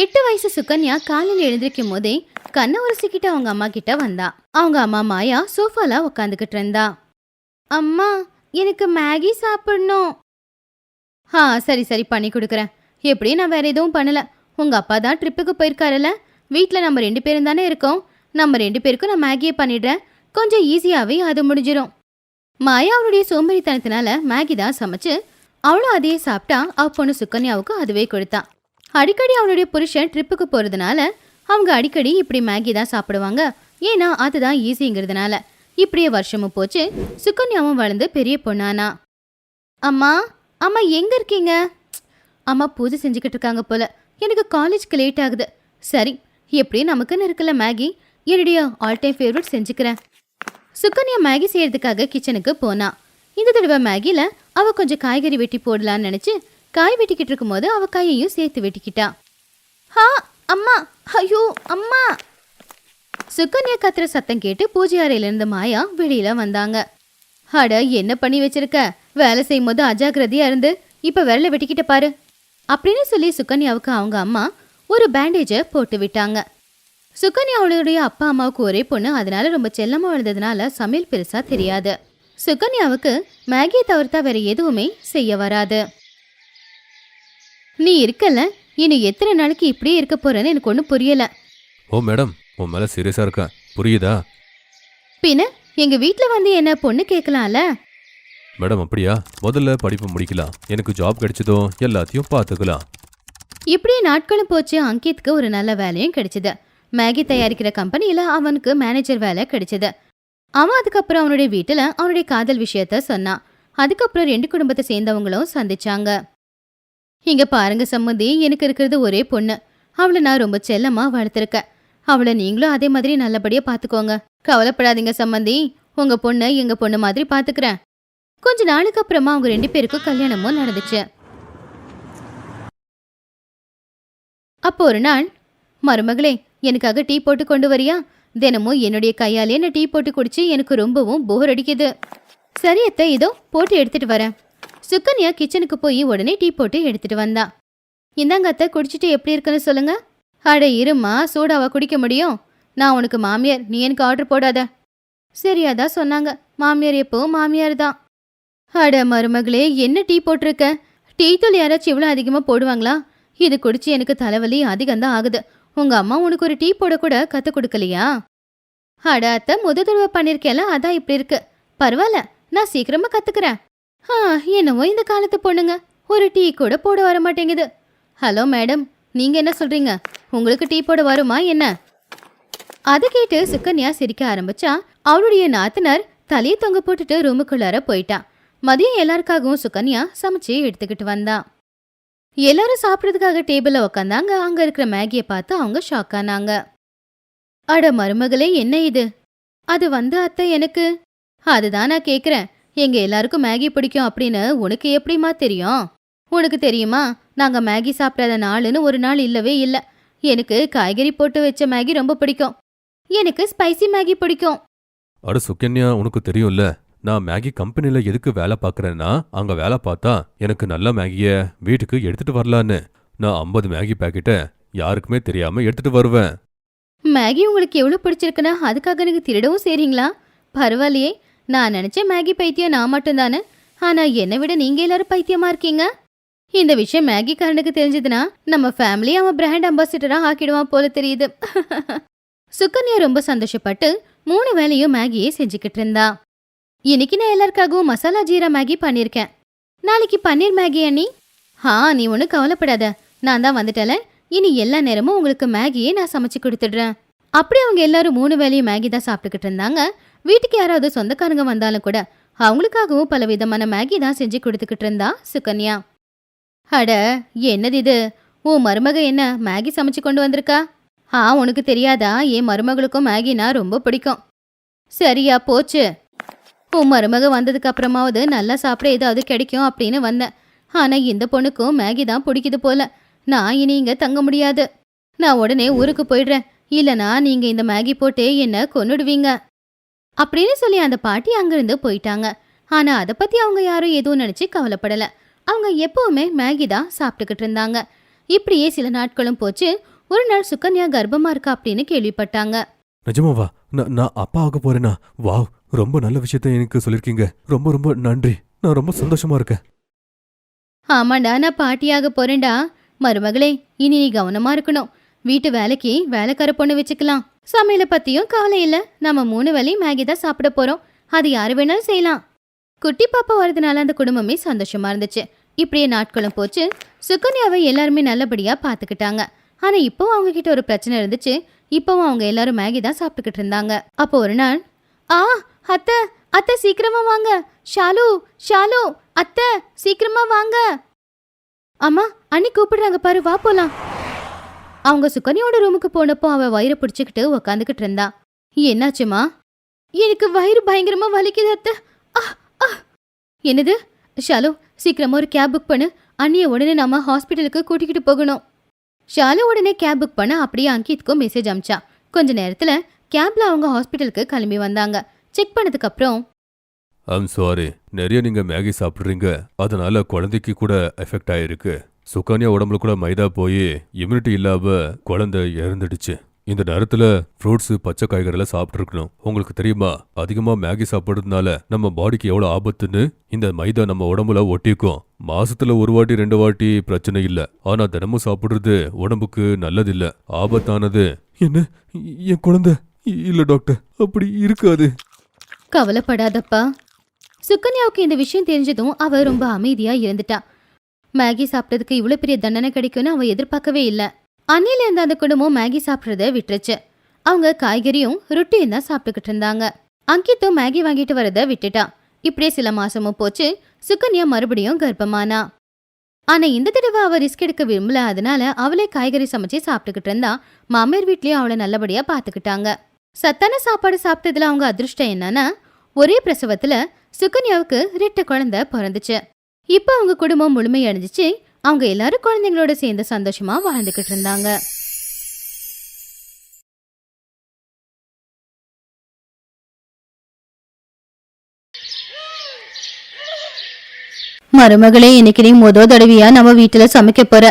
எட்டு வயசு சுகன்யா காலையில் எழுந்திருக்கும் போதே கண்ணை உரசிக்கிட்டு அவங்க அம்மா கிட்ட வந்தா. அவங்க அம்மா மாயா சோஃபால உட்காந்துக்கிட்டு இருந்தா. அம்மா எனக்கு மேகி சாப்பிடணும். ஆ சரி சரி பண்ணி கொடுக்குறேன். எப்படி நான் வேற எதுவும் பண்ணல. உங்க அப்பா தான் ட்ரிப்புக்கு போயிருக்காருல்ல. வீட்டில் நம்ம ரெண்டு பேரும் தானே இருக்கோம். நம்ம ரெண்டு பேருக்கும் நான் மேகியே பண்ணிடுறேன். கொஞ்சம் ஈஸியாகவே அது முடிஞ்சிடும் மாயா அவளுடைய சோம்பேறித்தனத்தினால மேகி தான் சமைச்சு அவளும் அதையே சாப்பிட்டா அவ பொண்ணு சுக்கன்யாவுக்கு அதுவே கொடுத்தான் அடிக்கடி அவனுடைய புருஷன் ட்ரிப்புக்கு போகிறதுனால அவங்க அடிக்கடி இப்படி மேகி தான் சாப்பிடுவாங்க. ஏன்னா அதுதான் ஈஸிங்கிறதுனால இப்படியே வருஷமும் போச்சு. சுகன்யாவும் வளர்ந்து பெரிய பொண்ணானா. அம்மா அம்மா எங்க இருக்கீங்க? அம்மா பூஜை செஞ்சுக்கிட்டு இருக்காங்க போல. எனக்கு காலேஜ்க்கு லேட் ஆகுது. சரி எப்படியும் நமக்குன்னு இருக்கல மேகி என்னுடைய ஆல் டைம் ஃபேவரட் செஞ்சுக்கிறேன். சுக்கன்யா மேகி செய்யறதுக்காக கிச்சனுக்கு போனா. இந்த தடவை மேகியில் அவ கொஞ்சம் காய்கறி வெட்டி போடலான்னு நினைச்சு காய் வெட்டிக்கிட்டு இருக்கும்போது அவ கையையும் சேர்த்து வெட்டிக்கிட்டா. ஹா அம்மா ஐயோ அம்மா. சுகன்யா கத்துற சத்தம் கேட்டு பூஜை அறையிலிருந்து மாயா வெளியில வந்தாங்க. அட என்ன பண்ணி வச்சிருக்க? வேலை செய்யும் போது அஜாகிரதையா இருந்து இப்ப விரல வெட்டிக்கிட்ட பாரு. அப்படின்னு சொல்லி சுகன்யாவுக்கு அவங்க அம்மா ஒரு பேண்டேஜை போட்டு விட்டாங்க. சுகன்யா அவளுடைய அப்பா அம்மாவுக்கு ஒரே பொண்ணு அதனால ரொம்ப செல்லமா வளர்ந்ததுனால சமையல் பெருசா தெரியாது. சுகன்யாவுக்கு மேகியை தவிர்த்தா வேற எதுவுமே செய்ய வராது. நீ இருக்கல இனி எத்தனை நாளைக்கு இப்படியே இருக்க போறேன்னு எனக்கு ஒன்றும் புரியல. ஓ மேடம் உன் மேல சீரியஸா இருக்கேன் புரியுதா? பின்ன எங்க வீட்ல வந்து என்ன பொண்ணு கேட்கலாம்ல மேடம் அப்படியா? முதல்ல படிப்பு முடிக்கலாம். எனக்கு ஜாப் கிடைச்சதும் எல்லாத்தையும் பார்த்துக்கலாம். இப்படியே நாட்களும் போச்சு. அங்கித்க்கு ஒரு நல்ல வேலையும் கிடைச்சது. மேகி தயாரிக்கிற கம்பெனியில அவனுக்கு மேனேஜர் வேலை கிடைச்சது. அவன் அதுக்கப்புறம் அவனுடைய வீட்டுல அவனுடைய காதல் விஷயத்த சொன்னான். அதுக்கப்புறம் ரெண்டு குடும்பத்தை சேர்ந்தவங்களும் சந்திச்சாங்க. இங்க பாருங்க சம்மந்தி எனக்கு இருக்கிறது ஒரே பொண்ணு. அவளை நான் ரொம்ப செல்லமா வளர்த்துருக்கேன். அவளை நீங்களும் அதே மாதிரி நல்லபடியா பாத்துக்கோங்க. கவலைப்படாதீங்க சம்மந்தி. உங்க பொண்ணை எங்க பொண்ணு மாதிரி பாத்துக்கிறேன். கொஞ்ச நாளுக்கு அப்புறமா அவங்க ரெண்டு பேருக்கும் கல்யாணமும் நடந்துச்சு. அப்போ ஒரு நாள் மருமகளே எனக்காக டீ போட்டு கொண்டு வரியா? தினமும் என்னுடைய கையாலே நான் டீ போட்டு குடிச்சு எனக்கு ரொம்பவும் போர் அடிக்குது. சரி அத்தை இதோ போட்டு எடுத்துட்டு வரேன். சுக்கன்யா கிச்சனுக்கு போய் உடனே டீ போட்டு எடுத்துட்டு வந்தா. இந்தாங்க அத்தை குடிச்சிட்டு எப்படி இருக்குன்னு சொல்லுங்க. அட இருமா சூடாவா குடிக்க முடியும்? நான் உனக்கு மாமியார் நீ எனக்கு ஆர்டர் போடாத. சரி அதான் சொன்னாங்க. மாமியார் எப்பவும் மாமியார் தான் அட மருமகளே என்ன டீ போட்டிருக்க? டீ தூள் யாராச்சும் இவ்வளோ அதிகமாக போடுவாங்களா? இது குடிச்சு எனக்கு தலைவலி அதிகம்தான் ஆகுது. உங்க அம்மா உனக்கு ஒரு டீ போடக்கூட கற்றுக் கொடுக்கலையா? அட அத்தை முத தடவை பண்ணிருக்கேல அதான் இப்படி இருக்கு. பரவாயில்ல நான் சீக்கிரமா கத்துக்கிறேன். ஆ என்னவோ இந்த காலத்து பொண்ணுங்க. ஒரு டீ கூட போட வர மாட்டேங்குது. Hello madam. நீங்க என்ன சொல்றீங்க? உங்களுக்கு டீ போட வருமா என்ன? அதை கேட்டு சுக்கன்யா சிரிக்க ஆரம்பிச்சா அவளுடைய நாத்தனார் தலையை தொங்க போட்டுட்டு ரூமுக்குள்ளார போயிட்டான் மதியம் எல்லாருக்காகவும் சுகன்யா சமைச்சு எடுத்துக்கிட்டு வந்தான் எல்லாரும் சாப்பிட்றதுக்காக டேபிளில் உக்காந்தாங்க. அங்க இருக்கிற மேகியை பார்த்து அவங்க ஷாக் ஆனாங்க. அட மருமகளே என்ன இது? அது வந்து அத்தை எனக்கு. அதுதான் நான் கேட்குறேன் எங்க எல்லாருக்கும் மேகி பிடிக்கும் அப்படின்னு உனக்கு எப்படிமா தெரியும்? உனக்கு தெரியுமா? நாங்க மேகி சாப்பிடாத நாளுன்னு ஒரு நாள் இல்லவே இல்ல. எனக்கு காய்கறி போட்டு வச்ச மேகி ரொம்ப பிடிக்கும். எனக்கு ஸ்பைசி மேகி பிடிக்கும். அட சுக்கன்யா உனக்கு தெரியும்ல நான் மேகி கம்பெனில எதுக்கு வேலை பார்க்கறேன்னா அங்க வேலை பார்த்தா எனக்கு நல்ல மேகிய வீட்டுக்கு எடுத்துட்டு வரலான்னு. நான் ஐம்பது மேகி பாக்கெட்டை யாருக்குமே தெரியாம எடுத்துட்டு வருவேன். மேகி உங்களுக்கு எவ்வளவு பிடிச்சிருக்குன்னா அதுக்காக எனக்கு திருடவும் செய்றீங்களா? பரவாயில்லையே நான் நினைச்சேன் மேகி பைத்தியம் நான் மட்டும்தானே? ஆனா என்னை விட நீங்க எல்லாரும் பைத்தியமா இருக்கீங்க? இந்த விஷயம் மேகி காரனுக்கு தெரிஞ்சதுன்னா நம்ம ஃபேமிலி அவன் பிராண்ட் அம்பாசிடரா ஆக்கிடுவான் போல தெரியுது. சுக்கன்யா ரொம்ப சந்தோஷப்பட்டு மூணு வேலையும் மேகியே செஞ்சுக்கிட்டு இருந்தா. இன்னைக்கு நான் எல்லாருக்காகவும் மசாலா ஜீரா மேகி பண்ணியிருக்கேன். நாளைக்கு பன்னீர் மேகி அண்ணி. ஹா நீ ஒன்றும் கவலைப்படாத. நான் தான் வந்துட்டல. இனி எல்லா நேரமும் உங்களுக்கு மேகியே நான் சமைச்சு கொடுத்துடுறேன். அப்படி அவங்க எல்லாரும் மூணு வேலையும் மேகி தான் சாப்பிட்டுக்கிட்டு இருந்தாங்க. வீட்டுக்கு யாராவது சொந்தக்காரங்க வந்தாலும் கூட அவங்களுக்காகவும் பல விதமான மேகி தான் செஞ்சு கொடுத்துக்கிட்டு இருந்தா சுகன்யா. அட என்னது இது? உன் மருமக என்ன மேகி சமைச்சு கொண்டு வந்திருக்கா? ஆ உனக்கு தெரியாதா? என் மருமகளுக்கும் மேகினா ரொம்ப பிடிக்கும். சரியா போச்சு. உன் மருமக வந்ததுக்கு அப்புறமாவது நல்லா சாப்பிட ஏதாவது கிடைக்கும் அப்படின்னு வந்தேன். ஆனா இந்த பொண்ணுக்கும் மேகி தான் பிடிக்குது போல. நான் இனி இங்க தங்க முடியாது. நான் உடனே ஊருக்கு போயிடுறேன். இல்லனா நீங்க இந்த மேகி போட்டே என்ன கொன்னுடுவீங்க. அப்படின்னு சொல்லி அந்த பாட்டி அங்கிருந்து போயிட்டாங்க. ஆனா அதை பத்தி அவங்க யாரும் எதுவும் நினைச்சு கவலைப்படல. அவங்க எப்பவுமே மேகி தான் சாப்பிட்டுக்கிட்டு இருந்தாங்க. இப்படியே சில நாட்களும் போச்சு. ஒரு நாள் சுகன்யா கர்ப்பமா இருக்கா அப்படின்னு கேள்விப்பட்டாங்க. நிஜமாவா? நான் நான் அப்பா ஆக போறேனா? வாவ் ரொம்ப நல்ல விஷயத்த எனக்கு சொல்லிருக்கீங்க. ரொம்ப ரொம்ப நன்றி. நான் ரொம்ப சந்தோஷமா இருக்கேன். ஆமாண்டா நான் பாட்டியாக போறேன்டா. மருமகளே இனி நீ கவனமா இருக்கணும். வீட்டு வேலைக்கு வேலைக்கார பொண்ணு வச்சுக்கலாம். சமையலை பத்தியும் கவலை இல்ல. நம்ம மூணு வேளையும் மேகி தான் சாப்பிட போறோம். அது யாரு வேணாலும் செய்யலாம். குட்டி பாப்பா வரதுனால அந்த குடும்பமே சந்தோஷமா இருந்துச்சு. இப்படியே நாட்களும் போச்சு. சுகன்யாவை எல்லாருமே நல்லபடியா பாத்துக்கிட்டாங்க. ஆனா இப்போ அவங்க கிட்ட ஒரு பிரச்சனை இருந்துச்சு. இப்போவும் அவங்க எல்லாரும் மேகி தான் சாப்பிட்டுக்கிட்டு இருந்தாங்க. அப்போ ஒரு நாள் ஆ அத்தை அத்தை சீக்கிரமா வாங்க. ஷாலு ஷாலு அத்தை சீக்கிரமா வாங்க. அம்மா அண்ணி கூப்பிடுறாங்க பாரு வா போலாம். அவங்க சுகன்யாவோட ரூமுக்கு போனப்போ அவ வயிறை பிடிச்சிக்கிட்டு உக்காந்துக்கிட்டு இருந்தா. என்னாச்சுமா? எனக்கு வயிறு பயங்கரமா வலிக்குது அத்தை. என்னது? ஷாலு சீக்கிரமா ஒரு கேப் புக் பண்ணு. அண்ணிய உடனே நாம ஹாஸ்பிட்டலுக்கு கூட்டிக்கிட்டு போகணும். ஷாலு உடனே கேப் புக் பண்ண அப்படியே அங்கித்க்கும் மெசேஜ் அமிச்சா. கொஞ்ச நேரத்துல கேப்ல அவங்க ஹாஸ்பிட்டலுக்கு கிளம்பி வந்தாங்க. செக் பண்ணதுக்கு அப்புறம் ஐம் சாரி நிறைய நீங்க மேகி சாப்பிடுறீங்க. அதனால குழந்தைக்கு கூட எஃபெக்ட் ஆயிருக்கு. சுகன்யா உடம்புல கூட மைதா போய் இம்யூனிட்டி இல்லாம குழந்தை இறந்துடுச்சு. இந்த நேரத்துல ஃப்ரூட்ஸ் பச்சை காய்கறிகளை சாப்பிட்டுருக்கணும். உங்களுக்கு தெரியுமா? அதிகமா மேகி சாப்பிடுறதுனால நம்ம பாடிக்கு எவ்வளவு ஆபத்துன்னு இந்த மைதா நம்ம உடம்புல ஒட்டிக்கும். மாசத்துல ஒரு வாட்டி ரெண்டு வாட்டி பிரச்சனை இல்ல. ஆனா தினமும் சாப்பிடுறது உடம்புக்கு நல்லதில்ல. ஆபத்தானது. என்ன? என் குழந்தை? இல்ல டாக்டர் அப்படி இருக்காது. கவலைப்படாதப்பா. சுக்கன்யாவுக்கு இந்த விஷயம் தெரிஞ்சதும் அவ ரொம்ப அமைதியா இருந்துட்டா. மேகி சாப்பிட்டதுக்கு இவ்வளவு பெரிய தண்டனை கிடைக்கும்னு அவ எதிர்பார்க்கவே இல்ல. அன்னில இருந்த அந்த குடும்பம் மேகி சாப்பிட்றத விட்டுருச்சு. அவங்க காய்கறியும் ரொட்டியும் தான் சாப்பிட்டுக்கிட்டு இருந்தாங்க. அங்கித்தும் மேகி வாங்கிட்டு வரத விட்டுட்டா. இப்படியே சில மாசமும் போச்சு. சுகன்யா மறுபடியும் கர்ப்பமானா. ஆனா இந்த தடவை அவ ரிஸ்க் எடுக்க விரும்பல அதனால அவளே காய்கறி சமைச்சு சாப்பிட்டுக்கிட்டு இருந்தா. மாமியார் வீட்லயும் அவளை நல்லபடியா பாத்துக்கிட்டாங்க. சத்தான சாப்பாடு சாப்பிட்டதுல அவங்க அதிர்ஷ்டம் என்னன்னா ஒரே பிரசவத்துல சுகன்யாவுக்கு ரெட்ட குழந்தை பிறந்துச்சு. இப்போ அவங்க குடும்பம் முழுமையடைஞ்சிச்சு அவங்க எல்லாரும் குழந்தைங்களோட சேர்ந்து சந்தோஷமா வாழ்ந்துகிட்டு இருந்தாங்க. மருமகளே இன்னைக்கு நீ முத தடவையா நம்ம வீட்டுல சமைக்க போற.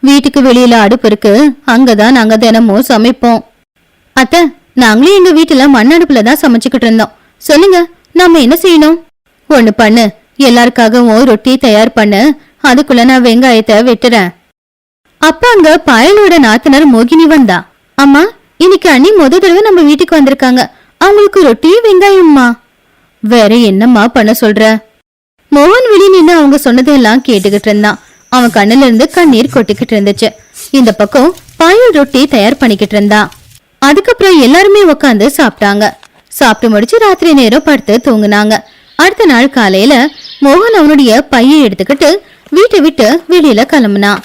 வீட்டுக்கு வெளியில அடுப்பு இருக்கு. அங்கதான் நாங்க தினமும் சமைப்போம். அத்தை நாங்களும் எங்க வீட்டுல மண்ணடுப்புல தான் சமைச்சுக்கிட்டு இருந்தோம். சொல்லுங்க நாம என்ன செய்யணும்? ஒண்ணு பண்ணு. எல்லாருக்காகவும் ரொட்டி தயார் பண்ண. அதுக்குள்ள நான் வெங்காயத்தை வெட்டுறேன். அப்ப அங்க பாயலோட நாத்தனர் மோகினி வந்தா. அம்மா இன்னைக்கு அண்ணி முத தடவை நம்ம வீட்டுக்கு வந்திருக்காங்க. அவங்களுக்கு ரொட்டியும் வெங்காயம்மா. வேற என்னம்மா பண்ண சொல்ற? மோகன் வெளி நின்று அவங்க சொன்னதெல்லாம் கேட்டுக்கிட்டு இருந்தான். அவன் கண்ணுல இருந்து கண்ணீர் கொட்டிக்கிட்டு இருந்துச்சு. இந்த பக்கம் பாயல் ரொட்டி தயார் பண்ணிக்கிட்டு இருந்தான் அதுக்கப்புறம் எல்லாருமே உட்காந்து சாப்பிட்டாங்க. சாப்பிட்டு முடிச்சு ராத்திரி நேரம் படுத்து தூங்குனாங்க. அடுத்த நாள் காலையில மோகன் அவனுடைய பையை எடுத்துக்கிட்டு வீட்டை விட்டு வெளியில கிளம்புனான்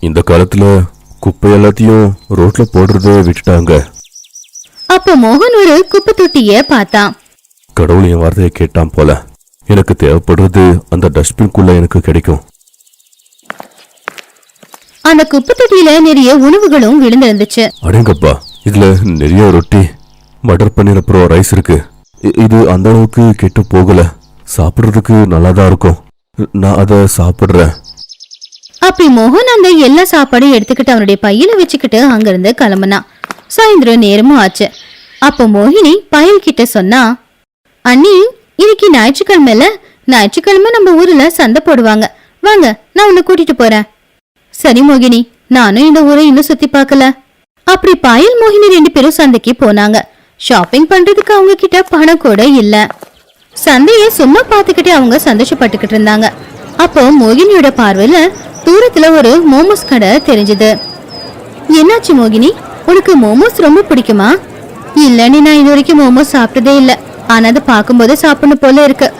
இந்த காலத்துல குப்பை எல்லாத்தையும் ரோட்ல போடுறத விட்டுட்டாங்க. அப்ப மோகன் ஒரு குப்பை தொட்டிய பார்த்தான். கடவுள் என் வார்த்தையை கேட்டான் போல. எனக்கு தேவைப்படுறது அந்த டஸ்ட்பின்குள்ள எனக்கு கிடைக்கும். அந்த குப்பை தொட்டியில நிறைய உணவுகளும் விழுந்திருந்துச்சு. அடேங்கப்பா இதுல நிறைய ரொட்டி மட்டர் பன்னீர் அப்புறம் ரைஸ் இருக்கு. இது அந்த அளவுக்கு கெட்டு போகல. சாப்பிடுறதுக்கு நல்லா தான் இருக்கும். நான் அதை சாப்பிடுறேன். அப்படி மோகன் அந்த எல்லா சாப்பாடையும் எடுத்துக்கிட்டு அவனுடைய பையில வச்சுக்கிட்டு அங்கிருந்து கிளம்புனான். சாயந்தரம் நேரமும் ஆச்சு. அப்போ மோகினி பயல் கிட்ட சொன்னா அண்ணி இன்னைக்கு ஞாயிற்றுக்கிழமைல ஞாயிற்றுக்கிழமை நம்ம ஊர்ல சந்தை போடுவாங்க. வாங்க நான் உன்னை கூட்டிட்டு போறேன். சரி மோகினி நானும் இந்த ஊரை இன்னும் சுத்தி பார்க்கல. அப்படி பாயல் மோகினி ரெண்டு பேரும் சந்தைக்கு போனாங்க. ஷாப்பிங் பண்றதுக்கு அவங்க கிட்ட பணம் கூட இல்ல. சந்தைய சும்மா பார்த்துக்கிட்டே அவங்க சந்தோஷப்பட்டுக்கிட்டு இருந்தாங்க. அப்போ மோகினியோட பார்வையில தூரத்துல ஒரு மோமோஸ் கடை தெரிஞ்சது. என்னாச்சு மோகினி? உனக்கு மோமோஸ் ரொம்ப பிடிக்குமா? இல்லன்னு நான் இது வரைக்கும் மோமோஸ் சாப்பிட்டதே இல்ல. ஆனா அதை பார்க்கும்போது சாப்பிடணும் போல இருக்கு.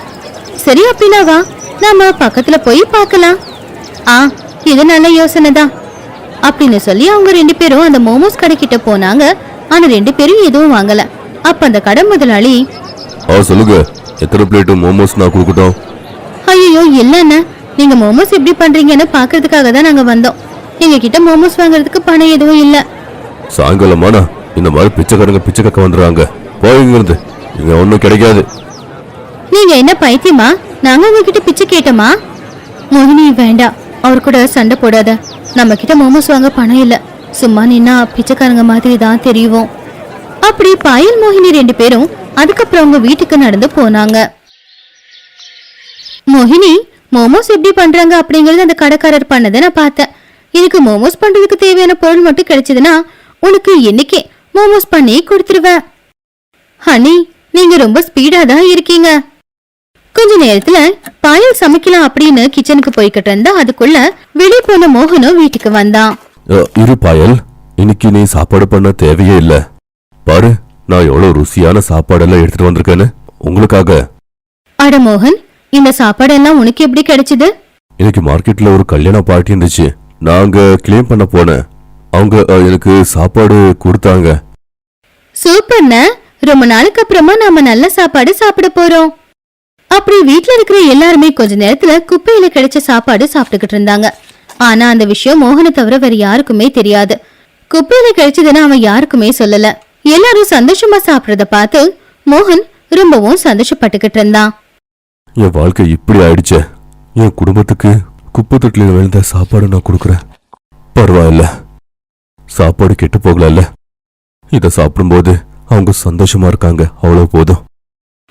சரி அப்படின்னா வா. நாம பக்கத்துல போய் பார்க்கலாம். ஆ இது நல்ல யோசனை தான் அப்படின்னு சொல்லி அவங்க ரெண்டு பேரும் அந்த மோமோஸ் கடைக்கிட்ட போனாங்க. ஆனா ரெண்டு பேரும் எதுவும் வாங்கல. அப்ப அந்த கடை முதலாளி ஆ சொல்லுங்க. எத்தனை பிளேட்டு மோமோஸ் நான் கொடுக்கட்டும்? ஐயோ இல்லண்ணா நீங்க மோமோஸ் எப்படி பண்றீங்கன்னு பாக்குறதுக்காக தான் நாங்க வந்தோம். எங்க கிட்ட மோமோஸ் வாங்குறதுக்கு பணம் எதுவும் இல்ல. சாயங்காலமானா இந்த மாதிரி பிச்சைக்காரங்க பிச்சை கக்க வந்துடுறாங்க. போய் இருந்து. இங்க ஒன்றும் கிடைக்காது. நீங்க என்ன பைத்தியமா? நாங்க உங்ககிட்ட பிச்சை கேட்டோமா? மோகினி வேண்டாம். அவர் கூட சண்டை போடாத. நம்ம கிட்ட மோமோஸ் வாங்க பணம் இல்ல. சும்மா நின்னா பிச்சைக்காரங்க மாதிரி தான் தெரியும் அப்படி பாயல் மோகினி ரெண்டு பேரும் அதுக்கப்புறம் அவங்க வீட்டுக்கு நடந்து போனாங்க. மோகினி மோமோஸ் எப்படி பண்றாங்க அப்படிங்கறது அந்த கடைக்காரர் பண்ணதை நான் பார்த்தேன். எனக்கு மோமோஸ் பண்றதுக்கு தேவையான பொருள் மட்டும் கிடைச்சதுன்னா உனக்கு என்னைக்கே மோமோஸ் பண்ணி கொடுத்துருவேன். ஹனி நீங்க ரொம்ப ஸ்பீடா தான் இருக்கீங்க. கொஞ்ச நேரத்துல பாயல் சமைக்கலாம் அப்படின்னு கிச்சனுக்கு போய்கிட்டு இருந்தா அதுக்குள்ள வெளியே போன மோகனும் வீட்டுக்கு வந்தான். இரு பாயல் இன்னைக்கு நீ சாப்பாடு பண்ண தேவையே இல்ல. பாரு நான் எவ்வளவு ருசியான சாப்பாடெல்லாம் எடுத்துட்டு வந்திருக்கேன்னு. உங்களுக்காக. அட மோகன் இந்த சாப்பாடெல்லாம் உனக்கு எப்படி கிடைச்சது? இன்னைக்கு மார்க்கெட்ல ஒரு கல்யாண பார்ட்டி இருந்துச்சு. நாங்க கிளீன் பண்ண போனேன். அவங்க எனக்கு சாப்பாடு கொடுத்தாங்க. சூப்பர்ண்ண. ரொம்ப நாளுக்கு அப்புறமா நாம நல்ல சாப்பாடு சாப்பிட போறோம். அப்படி வீட்ல இருக்கிற எல்லாருமே கொஞ்ச நேரத்துல குப்பையில கிடைச்ச சாப்பாடு சாப்பிட்டுக்கிட்டு இருந்தாங்க. ஆனா அந்த விஷயம் மோகனை தவிர வேற யாருக்குமே தெரியாது. குப்பையில கிடைச்சதுன்னு அவன் யாருக்குமே சொல்லல. எல்லாரும் சந்தோஷமா சாப்பிடுறத பார்த்து மோகன் ரொம்பவும் சந்தோஷப்பட்டுக்கிட்டு இருந்தான். என் வாழ்க்கை இப்படி ஆயிடுச்சே. என் குடும்பத்துக்கு குப்பை தொட்டில விழுந்த சாப்பாடு நான் கொடுக்குறேன். பரவாயில்ல. சாப்பாடு கெட்டு போகல இதை சாப்பிடும்போது அவங்க சந்தோஷமா இருக்காங்க. அவ்வளவு போதும்.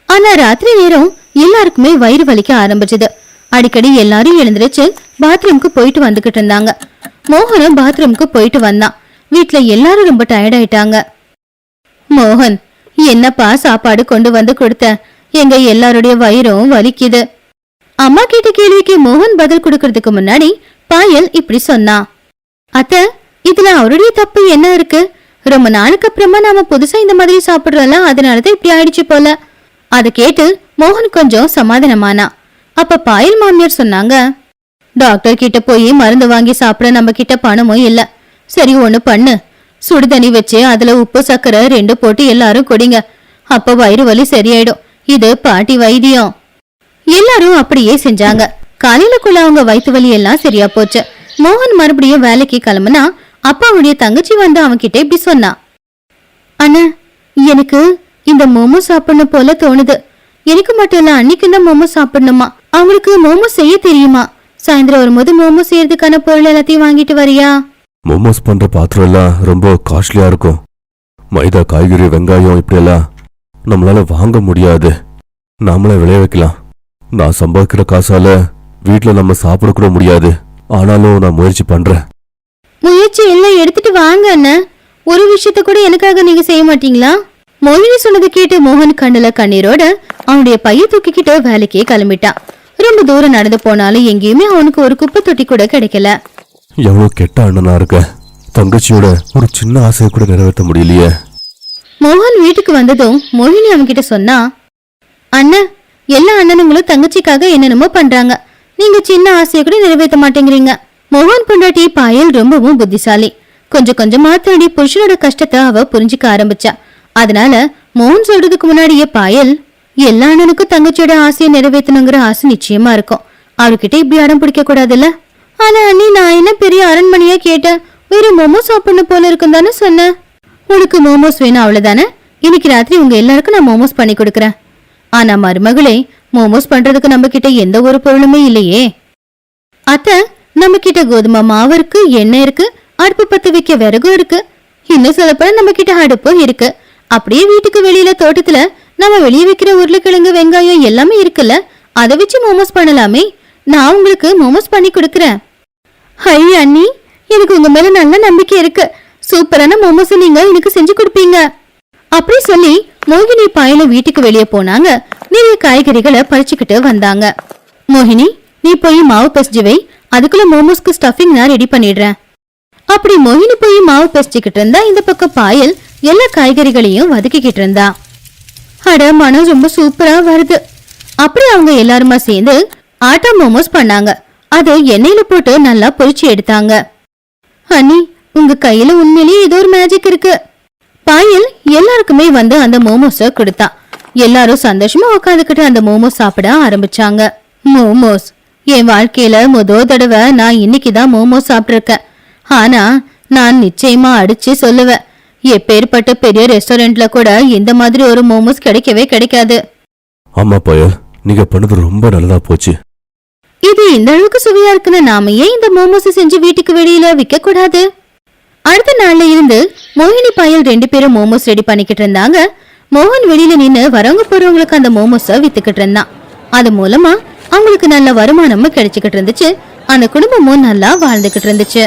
ஆனா ராத்திரி நேரம் எல்லாருக்குமே வயிறு வலிக்க ஆரம்பிச்சது. அடிக்கடி எல்லாரும் எழுந்திருச்சு பாத்ரூம்க்கு போயிட்டு வந்துகிட்டு இருந்தாங்க. மோகனும் பாத்ரூம்க்கு போயிட்டு வந்தான். வீட்ல எல்லாரும் ரொம்ப டயர்ட் ஆயிட்டாங்க. மோகன் என்னப்பா சாப்பாடு கொண்டு வந்து கொடுத்த? எங்க எல்லாருடைய வயிறும் வலிக்குது. அம்மா கேட்ட கேள்விக்கு மோகன் பதில் கொடுக்கறதுக்கு முன்னாடி பாயல் இப்படி சொன்னா அத்த இதுல அவருடைய தப்பு என்ன இருக்கு? ரொம்ப நாளுக்கு அப்புறமா நாம புதுசா இந்த மாதிரி சாப்பிடுறோம்ல அதனாலதான் இப்படி ஆயிடுச்சு போல. அதை கேட்டு மோகன் கொஞ்சம் சமாதானமானா அப்ப பாயல் மாமியார் சொன்னாங்க டாக்டர் கிட்ட போய் மருந்து வாங்கி சாப்பிட நம்ம கிட்ட பணமும் இல்ல. சரி ஒண்ணு பண்ணு. சுடுதண்ணி வச்சு அதுல உப்பு சக்கரை ரெண்டு போட்டு எல்லாரும் குடிங்க. அப்ப வயிறு வலி சரியாயிடும். இது பாட்டி வைத்தியம். எல்லாரும் அப்படியே செஞ்சாங்க. காலையிலக்குள்ள அவங்க வயிற்று வலி எல்லாம் சரியா போச்சு. மோகன் மறுபடியும் வேலைக்கு கிளம்புனா அப்பாவுடைய தங்கச்சி வந்து அவன்கிட்ட இப்படி சொன்னா. அண்ணா எனக்கு இந்த மோமோ சாப்பிடணும் போல தோணுது. எனக்கு மட்டும் இல்ல அன்னைக்கு இந்த மோமோ சாப்பிடணுமா? அவங்களுக்கு மோமோ செய்ய தெரியுமா? சாயந்தரம் வரும்போது மோமோ செய்யறதுக்கான பொருள் எல்லாத்தையும் வாங்கிட்டு வரியா? மோமோஸ் பண்ற பாத்திரம் எல்லாம் ரொம்ப காஸ்ட்லியா இருக்கும். மைதா காய்கறி வெங்காயம் இப்படியெல்லாம் நம்மளால வாங்க முடியாது. நாமளே விளைய வைக்கலாம். நான் சம்பாதிக்கிற காசால வீட்ல நம்ம சாப்பிட கூட முடியாது. ஆனாலும் நான் முயற்சி பண்றேன். முயற்சி எல்லாம் எடுத்துட்டு வாங்க அண்ணன் ஒரு விஷயத்த கூட எனக்காக நீங்க செய்ய மாட்டீங்களா? மொழினி சொன்னதை கேட்டு மோகன் கண்ணுல கண்ணீரோட அவனுடைய பைய தூக்கிக்கிட்டு வேலைக்கே கிளம்பிட்டான். ரொம்ப தூரம் நடந்து போனாலும் எங்கேயுமே அவனுக்கு ஒரு குப்பை தொட்டி கூட கிடைக்கல. எவ்வளவு கெட்ட அண்ணனா இருக்க? தங்கச்சியோட ஒரு சின்ன ஆசையை கூட நிறைவேற்ற முடியலையே. மோகன் வீட்டுக்கு வந்ததும் மோகினி அவன்கிட்ட சொன்னா அண்ணன் எல்லா அண்ணனுங்களும் தங்கச்சிக்காக என்னென்னமோ பண்றாங்க. நீங்க சின்ன ஆசையை கூட நிறைவேற்ற மாட்டேங்கிறீங்க. மோகன் பொண்டாட்டி பாயல் ரொம்பவும் புத்திசாலி. கொஞ்சம் கொஞ்சமா தன்னுடைய புருஷனோட கஷ்டத்தை அவ புரிஞ்சுக்க ஆரம்பிச்சா. அதனால மோகன் சொல்றதுக்கு முன்னாடியே பாயல் எல்லா அண்ணனுக்கும் தங்கச்சியோட ஆசையை நிறைவேற்றணுங்கிற ஆசை நிச்சயமா இருக்கும். அவர்கிட்ட இப்படி அடம் பிடிக்க கூடாதுல்ல? ஆனா அண்ணி நான் என்ன பெரிய அரண்மனையா கேட்டேன் வெறும் மோமோஸ் சாப்பிடணும் போல இருக்கும் தானே சொன்னேன் உனக்கு மோமோஸ் வேணும் அவ்வளவுதானே? இன்னைக்கு ராத்திரி உங்க எல்லாருக்கும் நான் மோமோஸ் பண்ணி கொடுக்கறேன். ஆனா மருமகளே மோமோஸ் பண்றதுக்கு நம்ம கிட்ட எந்த ஒரு பொருளுமே இல்லையே. அத்த நம்ம கிட்ட கோதுமை மாவு இருக்கு எண்ணெய் இருக்கு அடுப்பு பத்து வைக்க விறகும் இருக்கு. இன்னும் சொல்லப்போனா நம்ம கிட்ட அடுப்பும் இருக்கு. அப்படியே வீட்டுக்கு வெளியில தோட்டத்துல நம்ம வெளியே வைக்கிற உருளைக்கிழங்கு வெங்காயம் எல்லாமே இருக்குல்ல அதை வச்சு மோமோஸ் பண்ணலாமே. நான் உங்களுக்கு மோமோஸ் பண்ணி கொடுக்குறேன். ஹை அண்ணி எனக்கு உங்க மேல நல்ல நம்பிக்கை இருக்கு. சூப்பரான மோமோஸ் நீங்க எனக்கு செஞ்சு கொடுப்பீங்க. அப்படி சொல்லி மோகினி பாயலும் வீட்டுக்கு வெளியே போனாங்க. நிறைய காய்கறிகளை பறிச்சுக்கிட்டு வந்தாங்க. மோகினி நீ போய் மாவு பிசைஞ்சு வை அதுக்குள்ள மோமோஸ்க்கு ஸ்டஃபிங் நான் ரெடி பண்ணிடுறேன். அப்படி மோகினி போய் மாவு பிசைச்சுக்கிட்டு இருந்தா இந்த பக்கம் பாயல் எல்லா காய்கறிகளையும் வதக்கிக்கிட்டு இருந்தா. அட மனம் ரொம்ப சூப்பரா வருது. அப்படி அவங்க எல்லாருமா சேர்ந்து ஆட்டா மோமோஸ் பண்ணாங்க. அதை எண்ணெயில போட்டு நல்லா பொரிச்சு எடுத்தாங்க. ஹனி உங்க கையில உண்மையிலேயே ஏதோ ஒரு மேஜிக் இருக்கு. பாயல் எல்லாருக்குமே வந்து அந்த மோமோஸ கொடுத்தான் எல்லாரும் சந்தோஷமா உட்காந்துக்கிட்டு அந்த மோமோஸ் சாப்பிட ஆரம்பிச்சாங்க. மோமோஸ் என் வாழ்க்கையில முத தடவை நான் இன்னைக்கு தான் மோமோஸ் சாப்பிட்ருக்கேன் ஆனா நான் நிச்சயமா அடிச்சு சொல்லுவேன். எப்பேற்பட்ட பெரிய ரெஸ்டாரண்ட்ல கூட இந்த மாதிரி ஒரு மோமோஸ் கிடைக்கவே கிடைக்காது. ஆமா பயல் நீங்க பண்ணது ரொம்ப நல்லதா போச்சு. இது இந்த அளவுக்கு சுவையா இருக்குன்னு நாம ஏன் இந்த மோமோஸ் செஞ்சு வீட்டுக்கு வெளியில விற்க கூடாது அடுத்த நாள்ல இருந்து மோகினி பாயல் ரெண்டு பேரும் மோமோஸ் ரெடி பண்ணிக்கிட்டு இருந்தாங்க. மோகன் வெளியில நின்னு வரவங்க போறவங்களுக்கு அந்த மோமோஸ வித்துக்கிட்டு இருந்தான். அது மூலமா அவங்களுக்கு நல்ல வருமானமும் கிடைச்சுக்கிட்டு இருந்துச்சு. அந்த குடும்பமும் நல்லா வாழ்ந்துகிட்டு இருந்துச்சு.